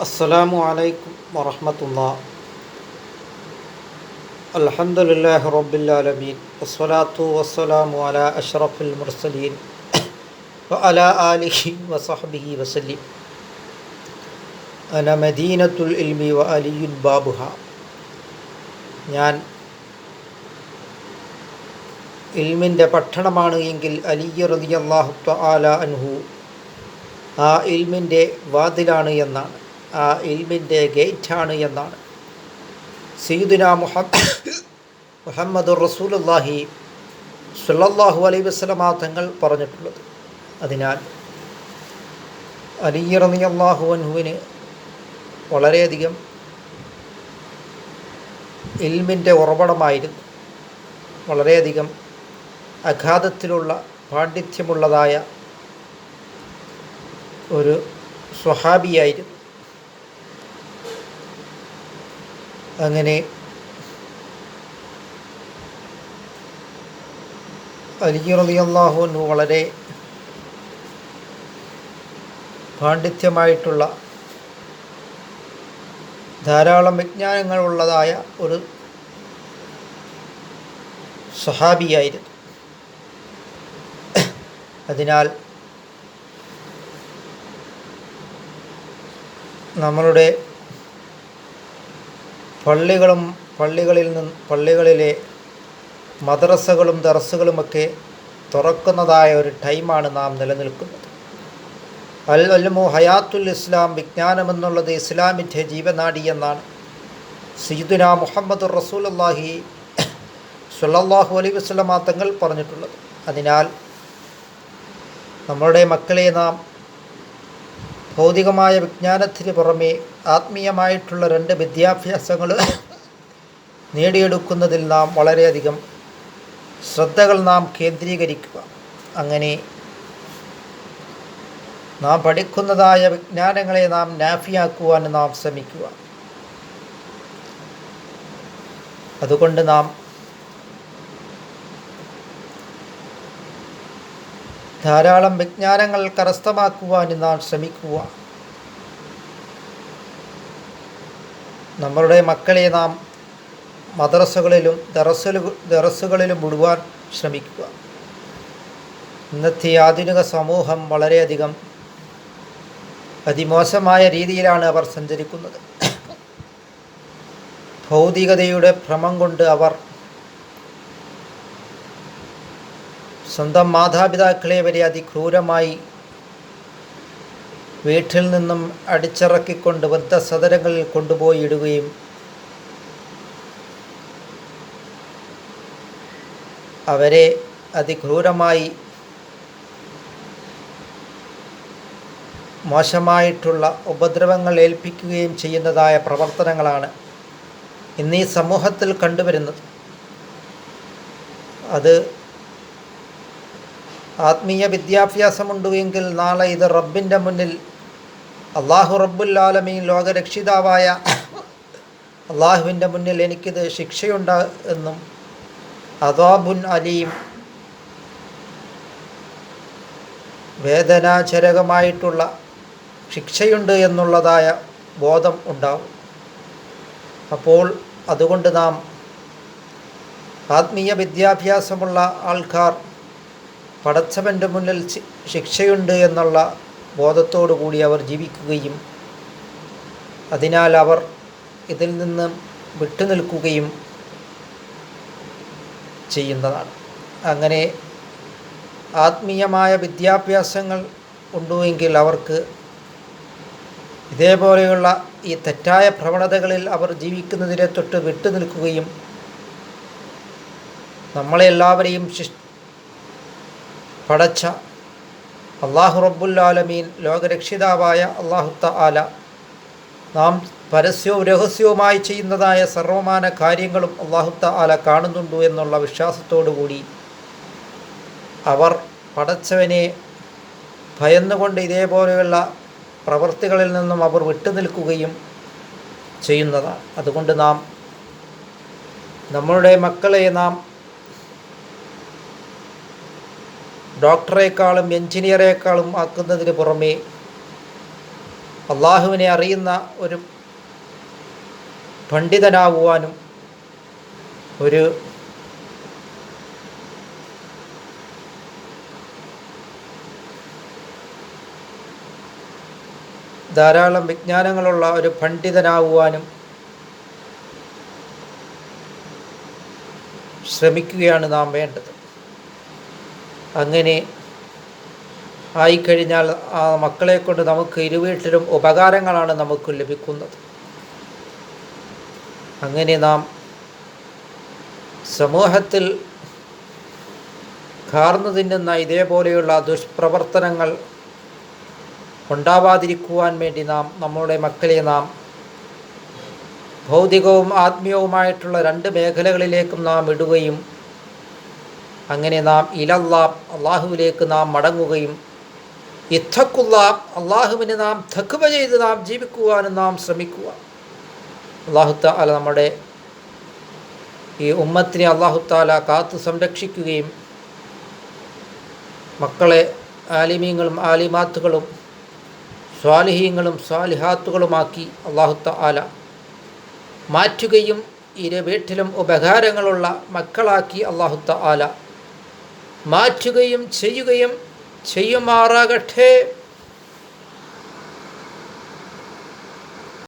السلام عليكم ورحمة الله الحمد لله رب العالمين والصلاة والسلام على أشرف المرسلين وعلى آله وصحبه وسلم أنا مدينة العلم وعلي بابها ഞാൻ ഇൽമിൻ്റെ പട്ടണമാണ് എങ്കിൽ അലി റളിയല്ലാഹു തആല അൻഹു ആ ഇൽമിൻ്റെ വാതിലാണ് എന്നാണ് ആ ഇൽമിന്റെ ഗേറ്റാണ് എന്നാണ്. സയ്യിദുന മുഹമ്മദ് മുഹമ്മദ് റസൂലുള്ളാഹി സുല്ലാഹു അലൈ വസ്ലമാ തങ്ങൾ പറഞ്ഞിട്ടുള്ളത്. അതിനാൽ അലി അള്ളാഹു അൻഹുവിന് വളരെയധികം ഇൽമിന്റെ ഉറവിടമായിരുന്നു. വളരെയധികം അഗാധത്തിലുള്ള പാണ്ഡിത്യമുള്ളതായ ഒരു സ്വഹാബിയായിരുന്നു. അങ്ങനെ അലി റളിയല്ലാഹുവിനു വളരെ പാണ്ഡിത്യമായിട്ടുള്ള ധാരാളം വിജ്ഞാനങ്ങളുള്ളതായ ഒരു സഹാബിയായിരുന്നു അതിനാൽ നമ്മളുടെ പള്ളികളും പള്ളികളിൽ നിന്ന് പള്ളികളിലെ മദ്രസകളും ദർസുകളുമൊക്കെ തുറക്കുന്നതായ ഒരു ടൈമാണ് നാം നിലനിൽക്കുന്നത്. അൽ അൽമു ഹയാത്തുൽ ഇസ്ലാം വിജ്ഞാനമെന്നുള്ളത് ഇസ്ലാമിന്റെ ജീവനാടി എന്നാണ്. സീദുന മുഹമ്മദ് റസൂൽ അള്ളാഹി സുല്ലാഹു അലൈ വസ്ലമാ തങ്ങൾ പറഞ്ഞിട്ടുള്ളത്. അതിനാൽ നമ്മളുടെ മക്കളെ നാം ഭൗതികമായ വിജ്ഞാനത്തിന് പുറമേ ആത്മീയമായിട്ടുള്ള രണ്ട് വിദ്യാഭ്യാസങ്ങൾ നേടിയെടുക്കുന്നതിൽ നാം വളരെയധികം ശ്രദ്ധകൾ നാം കേന്ദ്രീകരിക്കുക. അങ്ങനെ നാം പഠിക്കുന്നതായ വിജ്ഞാനങ്ങളെ നാം നാഫിയാക്കുവാൻ നാം ശ്രമിക്കുക. അതുകൊണ്ട് നാം ധാരാളം വിജ്ഞാനങ്ങൾ കരസ്ഥമാക്കുവാൻ നാം ശ്രമിക്കുക. നമ്മളുടെ മക്കളെ നാം മദ്രസകളിലും ദറസുലു ദറസുകളിലും വിടുവാൻ ശ്രമിക്കുക. ഇന്നത്തെ ആധുനിക സമൂഹം വളരെയധികം അതിമോശമായ രീതിയിലാണ് അവർ സഞ്ചരിക്കുന്നത്. ഭൗതികതയുടെ ഭ്രമം കൊണ്ട് അവർ സ്വന്തം മാതാപിതാക്കളെ വരെ അതിക്രൂരമായി വീട്ടിൽ നിന്നും അടിച്ചിറക്കിക്കൊണ്ട് വൃദ്ധസദനങ്ങളിൽ കൊണ്ടുപോയി ഇടുകയും അവരെ അതിക്രൂരമായി മോശമായിട്ടുള്ള ഉപദ്രവങ്ങൾ ഏൽപ്പിക്കുകയും ചെയ്യുന്നതായ പ്രവർത്തനങ്ങളാണ് ഇന്ന് ഈ സമൂഹത്തിൽ കണ്ടുവരുന്നത്. അത് ആത്മീയ വിദ്യാഭ്യാസമുണ്ട് എങ്കിൽ നാളെ ഇത് റബ്ബിന്റെ മുന്നിൽ അള്ളാഹു റബ്ബുല്ലാലമീൻ ലോകരക്ഷിതാവായ അള്ളാഹുവിന്റെ മുന്നിൽ എനിക്കിത് ശിക്ഷയുണ്ട് എന്നും അദാബുൻ അലീം വേദനാചരകമായിട്ടുള്ള ശിക്ഷയുണ്ട് എന്നുള്ളതായ ബോധം ഉണ്ടാവും. അപ്പോൾ അതുകൊണ്ട് നാം ആത്മീയ വിദ്യാഭ്യാസമുള്ള ആൾക്കാർ പടച്ചവന്റെ മുന്നിൽ ശിക്ഷയുണ്ട് എന്നുള്ള ബോധത്തോടു കൂടി അവർ ജീവിക്കുകയും അതിനാൽ അവർ ഇതിൽ നിന്ന് വിട്ടുനിൽക്കുകയും ചെയ്യുന്നതാണ്. അങ്ങനെ ആത്മീയമായ വിദ്യാഭ്യാസങ്ങൾ ഉണ്ടുവെങ്കിൽ അവർക്ക് ഇതേപോലെയുള്ള ഈ തെറ്റായ പ്രവണതകളിൽ അവർ ജീവിക്കുന്നതിനെ തൊട്ട് വിട്ടുനിൽക്കുകയും നമ്മളെല്ലാവരെയും ശിഷ് പടച്ച അള്ളാഹു റബ്ബുല്ലാലമീൻ ലോകരക്ഷിതാവായ അള്ളാഹുത്ത ആല നാം പരസ്യവും രഹസ്യവുമായി ചെയ്യുന്നതായ സർവമാന കാര്യങ്ങളും അള്ളാഹുത്ത ആല കാണുന്നുണ്ടു എന്നുള്ള വിശ്വാസത്തോടുകൂടി അവർ പടച്ചവനെ ഭയന്നുകൊണ്ട് ഇതേപോലെയുള്ള പ്രവൃത്തികളിൽ നിന്നും അവർ വിട്ടുനിൽക്കുകയും ചെയ്യുന്നതാണ്. അതുകൊണ്ട് നാം നമ്മളുടെ മക്കളെ നാം ഡോക്ടറേക്കാളും എഞ്ചിനീയറേക്കാളും ആക്കുന്നതിന് പുറമേ അള്ളാഹുവിനെ അറിയുന്ന ഒരു പണ്ഡിതനാവുവാനും ഒരു ധാരാളം വിജ്ഞാനങ്ങളുള്ള ഒരു പണ്ഡിതനാവുവാനും ശ്രമിക്കുകയാണ് നാം വേണ്ടത്. അങ്ങനെ ആയിക്കഴിഞ്ഞാൽ ആ മക്കളെ കൊണ്ട് നമുക്ക് ഇരുവീട്ടിലും ഉപകാരങ്ങളാണ് നമുക്ക് ലഭിക്കുന്നത്. അങ്ങനെ നാം സമൂഹത്തിൽ കാർന്നു തിന്നുന്ന ഇതേപോലെയുള്ള ദുഷ്പ്രവർത്തനങ്ങൾ ഉണ്ടാവാതിരിക്കുവാൻ വേണ്ടി നാം നമ്മുടെ മക്കളെ നാം ഭൗതികവും ആത്മീയവുമായിട്ടുള്ള രണ്ട് മേഖലകളിലേക്കും നാം ഇടുകയും അങ്ങനെ നാം ഇലല്ലാം അള്ളാഹുവിലേക്ക് നാം മടങ്ങുകയും ഇത്തക്കുള്ള അള്ളാഹുവിനെ നാം തക്കുവ ചെയ്ത് നാം ജീവിക്കുവാനും നാം ശ്രമിക്കുക. അള്ളാഹുത്താല നമ്മുടെ ഈ ഉമ്മത്തിനെ അള്ളാഹുത്താല കാത്തു സംരക്ഷിക്കുകയും മക്കളെ ആലിമീങ്ങളും ആലിമാത്തുകളും സ്വാലിഹീങ്ങളും സ്വാലിഹാത്തുകളുമാക്കി അള്ളാഹുത്ത ആല മാറ്റുകയും ഇരു വീട്ടിലും ഉപകാരങ്ങളുള്ള മക്കളാക്കി അള്ളാഹുത്ത ആല മാറ്റുകയും ചെയ്യുകയും ചെയ്യുമാറാകട്ടെ.